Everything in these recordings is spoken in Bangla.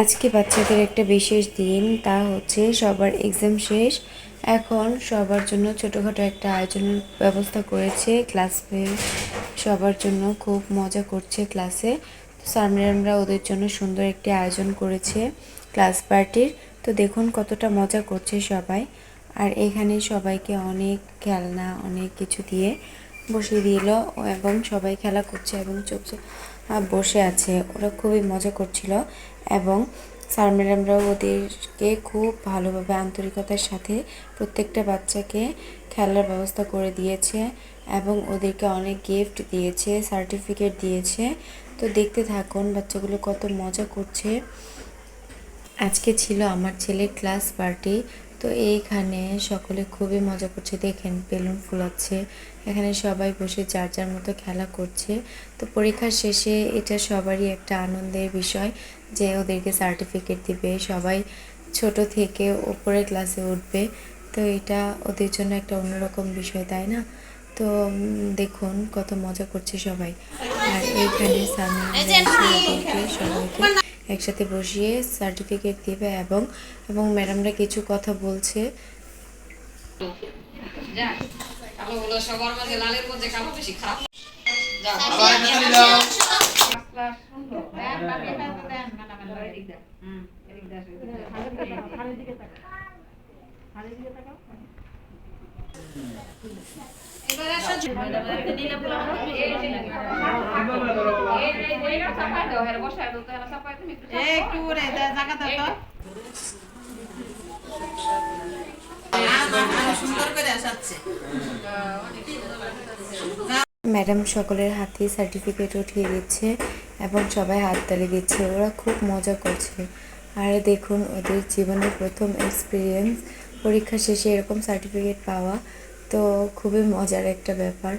আজকে বাচ্চাদের একটা বিশেষ দিন তা হচ্ছে সবার এক্সাম শেষ। এখন সবার জন্য ছোটোখাটো একটা আয়োজনের ব্যবস্থা করেছে ক্লাস সবার জন্য খুব মজা করছে ক্লাসে স্যার ওদের জন্য সুন্দর একটি আয়োজন করেছে ক্লাস পার্টির তো দেখুন কতটা মজা করছে সবাই। আর এখানে সবাইকে অনেক খেলনা অনেক কিছু দিয়ে বসিয়ে দিল এবং সবাই খেলা করছে এবং আহ, বসে আছে। ওরা খুবই মজা করছিল এবং স্যার ম্যাডামরাও ওদেরকে খুব ভালোভাবে আন্তরিকতার সাথে প্রত্যেকটা বাচ্চাকে খেলার ব্যবস্থা করে দিয়েছে এবং ওদেরকে অনেক গিফট দিয়েছে সার্টিফিকেট দিয়েছে। তো দেখতে থাকুন বাচ্চাগুলো কত মজা করছে। আজকে ছিল আমার ছেলের ক্লাস পার্টি তো এইখানে সকলে খুবই মজা করছে। দেখেন বেলুন ফুলাচ্ছে। এখানে সবাই বসে যার যার মতো খেলা করছে। তো পরীক্ষার শেষে এটা সবারই একটা আনন্দের বিষয় যে ওদেরকে সার্টিফিকেট দিবে। সবাই ছোট থেকে ওপরের ক্লাসে উঠবে। তো এটা ওদের জন্য একটা অন্যরকম বিষয় তাই না? তো দেখুন কত মজা করছে সবাই। আর এইখানে সামনে সবাইকে। একসাথে বসিয়ে সার্টিফিকেট দিবে এবং এবং ম্যাডামরা কিছু কথা বলছে। এবারে আসো ম্যাডাম সকলের হাতে সার্টিফিকেট উঠিয়ে দিচ্ছে এবং সবাই হাততালি দিচ্ছে। ওরা খুব মজা করছে। আর দেখুন, ওদের জীবনের প্রথম এক্সপিরিয়েন্স পরীক্ষা শেষে এরকম সার্টিফিকেট পাওয়া, তো খুবই মজার একটা ব্যাপার।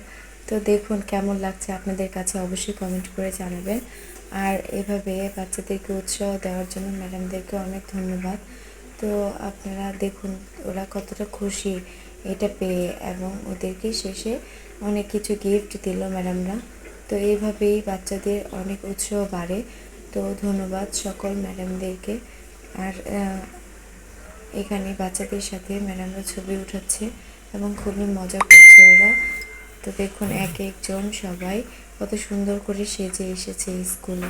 তো দেখুন কেমন লাগছে আপনাদের কাছে অবশ্যই কমেন্ট করে জানাবেন। আর এভাবে বাচ্চাদেরকে উৎসাহ দেওয়ার জন্য ম্যাডামদেরকে অনেক ধন্যবাদ। তো আপনারা দেখুন, ওরা কতটা খুশি এটা পেয়ে এবং ওদেরকে শেষে অনেক কিছু গিফট দিল ম্যাডামরা। তো এইভাবেই বাচ্চাদের অনেক উৎসাহ বাড়ে। তো ধন্যবাদ সকল ম্যাডামদেরকে। আর এখানে বাচ্চাদের সাথে ম্যাডামরা ছবি উঠাচ্ছে এবং খুবই মজা করছে ওরা। তো দেখুন এক একজন সবাই কত সুন্দর করে সেজে এসেছে স্কুলে।